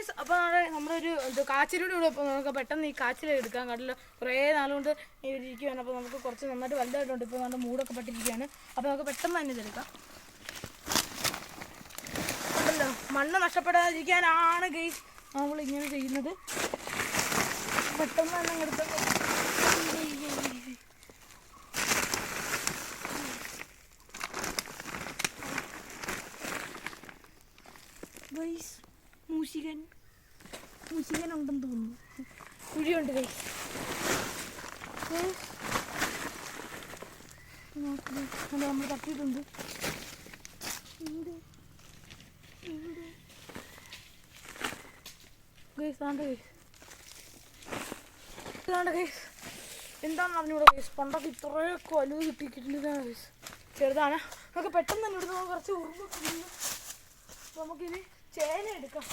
Guys അപ്പോൾ നമ്മുടെ നമ്മളൊരു ഇത് കാച്ചിലൂടെ കൂടെ ഇപ്പോൾ നമുക്ക് പെട്ടെന്ന് ഈ കാച്ചിൽ എടുക്കാൻ കാട്ടില്ല കുറേ നാളുകൊണ്ട് ഇരിക്കുകയാണ് അപ്പോൾ നമുക്ക് കുറച്ച് നന്നായിട്ട് വലുതായിട്ടുണ്ട്. ഇപ്പോൾ നമ്മുടെ മൂടൊക്കെ പെട്ടിരിക്കുകയാണ്. അപ്പോൾ നമുക്ക് പെട്ടെന്ന് തന്നെ ഇതെടുക്കാം ഉണ്ടല്ലോ. മണ്ണ് നഷ്ടപ്പെടാതിരിക്കാനാണ് ഗൈസ് നമ്മൾ ഇങ്ങനെ ചെയ്യുന്നത്. പെട്ടെന്ന് തന്നെ എടുത്തത് ഗൈസ് മൂഷികൻ മൂശികൻ. ഉണ്ടെന്ന് തോന്നുന്നു. കുഴിയുണ്ട് അത് നമ്മൾ തട്ടിയിട്ടുണ്ട്. എന്താണെന്ന് അറിഞ്ഞൂടെ ഗൈസ് പണ്ടൊക്കെ ഇത്രയൊക്കെ വലുത് കിട്ടിയിട്ടില്ലാണ് ഗൈസ് ചെറുതാണ്. നമുക്ക് പെട്ടെന്ന് തന്നെ ഇവിടുന്ന് കുറച്ച് ഉറുമ്പ് നമുക്കിനി ചേന എടുക്കാം.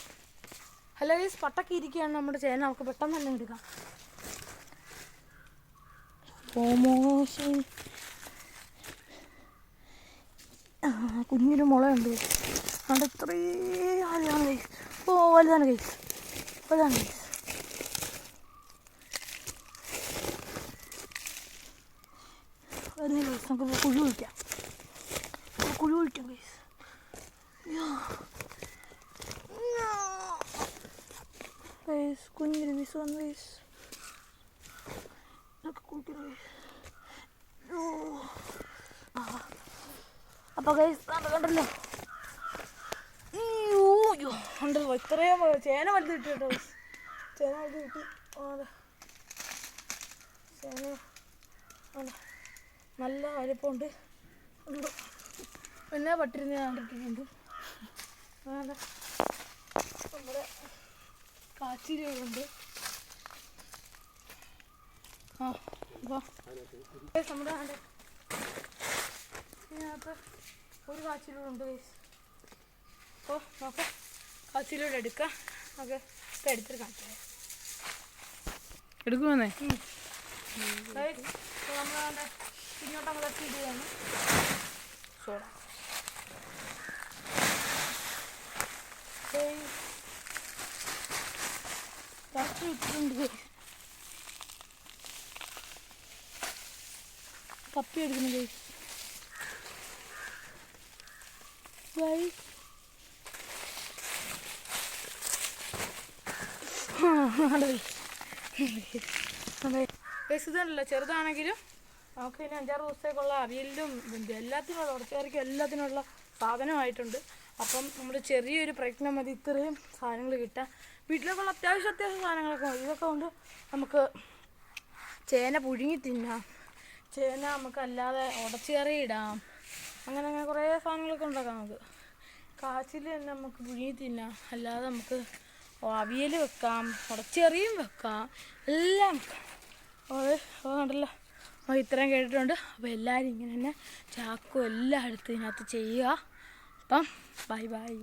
ഗൈസ് പട്ടൊക്കെ ഇരിക്കുകയാണ് നമ്മുടെ ചേന. നമുക്ക് പെട്ടെന്ന് തന്നെ എടുക്കാം. കുഞ്ഞൊരു മുളയുണ്ട് അവിടെ ഇത്രയും വലുതാണ് ഗൈസ് ഓ വലുതാണ് കൈസ് വലുതാണ് കൈസ് വരുന്ന കൈസ് നമുക്ക് കുഴി ഒഴിക്കാം കുഴി ഒഴിക്കാം ഗൈസ് ഗൈസ് കുഞ്ഞൊരു പീസ് വന്നു ഗൈസ് ഇതൊക്കെ കുടിക്കണം ഗൈസ് അപ്പോൾ ഗൈസ് കണ്ടല്ലോ അയ്യോ ഉണ്ടല്ലോ ഇത്രയും ചേന വലുത് കിട്ടി കേട്ടോ guys. ചേന വലുത് കിട്ടി അതെ ചേന നല്ല വലിപ്പമുണ്ട് പിന്നെ പട്ടിരുന്ന് കണ്ടിട്ടുണ്ട് അതെ നമ്മുടെ ആ നമ്മുടെ ഇതിനകത്ത് ഒരു കാച്ചിലൂടുണ്ട് അപ്പോൾ നമുക്ക് കാച്ചിലൂടെ എടുക്കാം. നമുക്ക് എടുത്തിട്ട് കാണിച്ചു എടുക്കുമെന്നേ തട്ടി ഇടുകയാണ്. സോഡ. ഇട്ടിട്ടുണ്ട് guys. കപ്പി എടുക്കുന്നു ഗൈസ്. ഇതല്ല ചെറുതാണെങ്കിലും നമുക്ക് ഇനി അഞ്ചാറ് ദിവസത്തേക്കുള്ള അവിയലിലും എല്ലാത്തിനുള്ള ഉടച്ചക്കറിക്കും എല്ലാത്തിനുള്ള സാധനമായിട്ടുണ്ട്. അപ്പം നമ്മൾ ചെറിയൊരു പ്രയത്നം മതി. ഇത്രയും സാധനങ്ങൾ കിട്ടാൻ. വീട്ടിലേക്കുള്ള അത്യാവശ്യം അത്യാവശ്യം സാധനങ്ങളൊക്കെ മതി. ഇതൊക്കെ കൊണ്ട് നമുക്ക് ചേന പുഴുങ്ങി തിന്നാം. ചേന നമുക്ക് അല്ലാതെ ഉടച്ചുകറി ഇടാം. അങ്ങനെ അങ്ങനെ കുറേ സാധനങ്ങളൊക്കെ ഉണ്ടാക്കാം നമുക്ക്. കാച്ചിൽ തന്നെ നമുക്ക് പുഴുങ്ങി തിന്നാം. അല്ലാതെ നമുക്ക് അവിയൽ വെക്കാം ഉടച്ചെറിയും വെക്കാം. എല്ലാം കണ്ടല്ലോ. ഇത്രയും കേട്ടിട്ടുണ്ട്. അപ്പോൾ എല്ലാവരും ഇങ്ങനെ തന്നെ ചാക്കും എല്ലാം എടുത്ത് ഇതിനകത്ത് ചെയ്യുക. അപ്പം ബൈ ബൈ